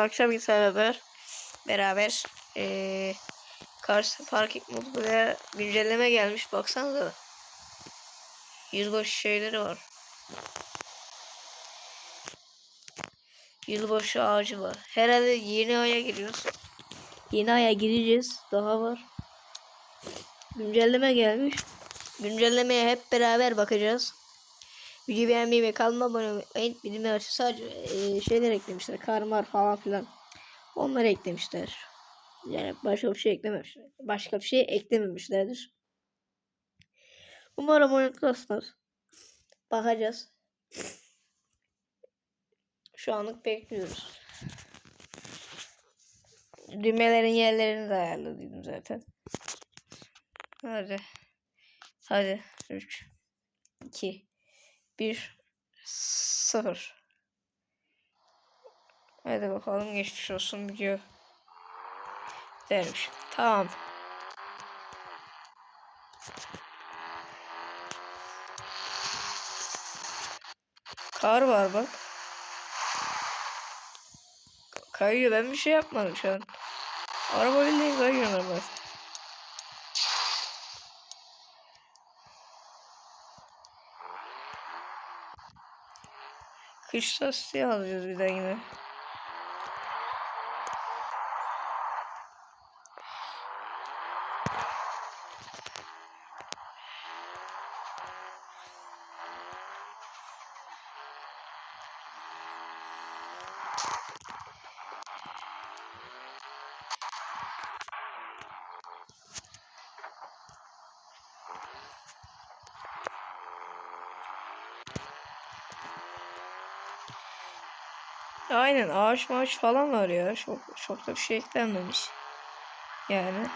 akşam beraber beraber eee Cars Parking Modu'ya güncelleme gelmiş baksanıza. Yüzbaşı şeyleri var. Yılbaşı ağacı var. Herhalde yeni aya giriyoruz. Yeni aya gireceğiz. Daha var. Güncelleme gelmiş. Güncellemeye hep beraber bakacağız. Videoyu beğenmeyi ve kanalıma abone olmayı bilmeyi açın. Sadece e, şeyler eklemişler. Karmar falan filan. Onları eklemişler. Yani başka bir şey eklememişler. Başka bir şey eklememişlerdir. Umarım oyun kasmaz. Bakacağız. Şu anlık bekliyoruz. Düğmelerin yerlerini de ayarladım zaten. Hadi. Hadi. 3 2 1 0 Hadi bakalım geçmiş olsun video. Dermiş. Tamam. Kar var bak. Kayıyor. Ben bir şey yapmadım şu an. Araba bildiğin kayıyor normal. Kış lastiği alacağız bir de yine. Aynen ağaç maaş falan var ya. Çok, çok da bir şey eklenmemiş. Yani.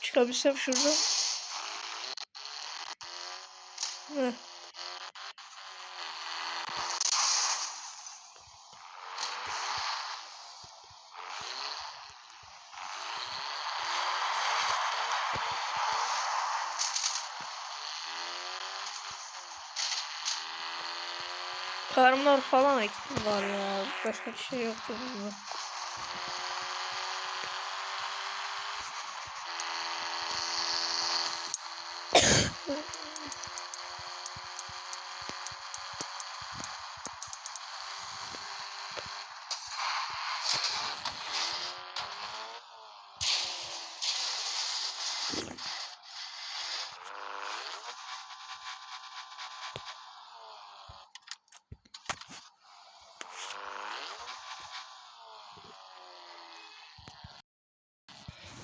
Çıkabilsem şuradan. Heh. Karmlar falan ektim var ya. Başka bir şey yoktu bunda.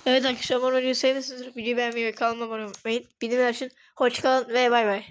Evet arkadaşlar umarım videoyu sevmişsinizdir. Videoyu beğenmeyi ve kanalıma abone olmayı unutmayın. Bildirimler için hoşçakalın ve bay bay.